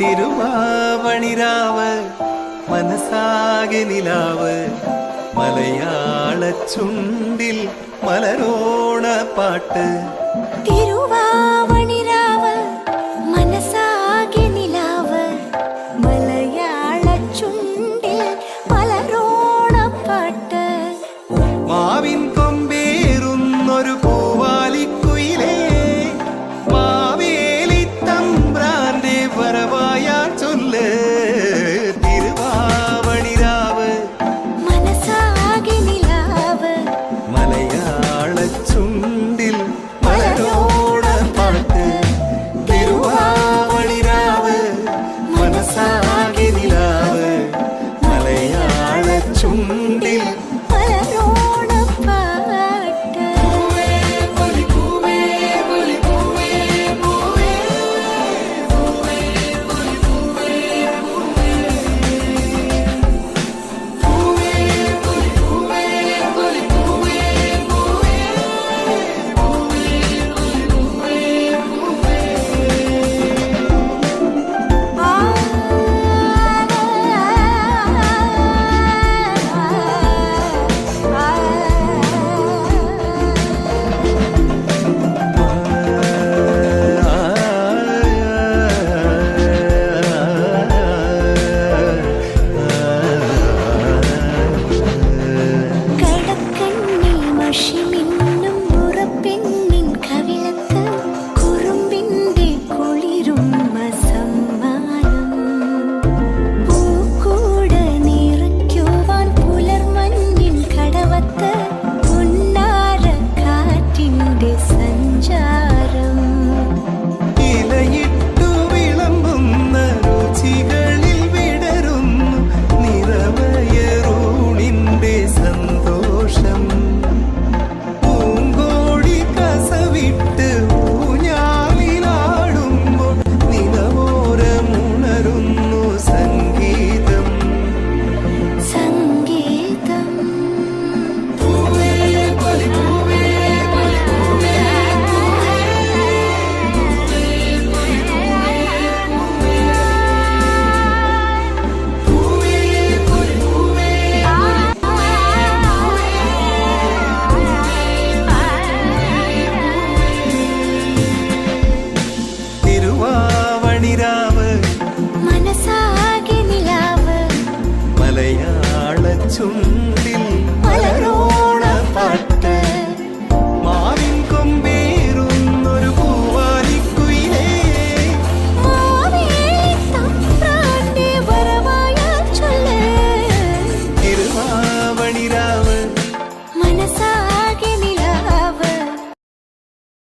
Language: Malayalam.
തിരുമാവണിരാവ് മനസ്സാകെ നിലാവ് മലയാള ചുണ്ടിൽ മലരോണ പാട്ട്. തിരുവാവണി 家。மணிராவன் மனசா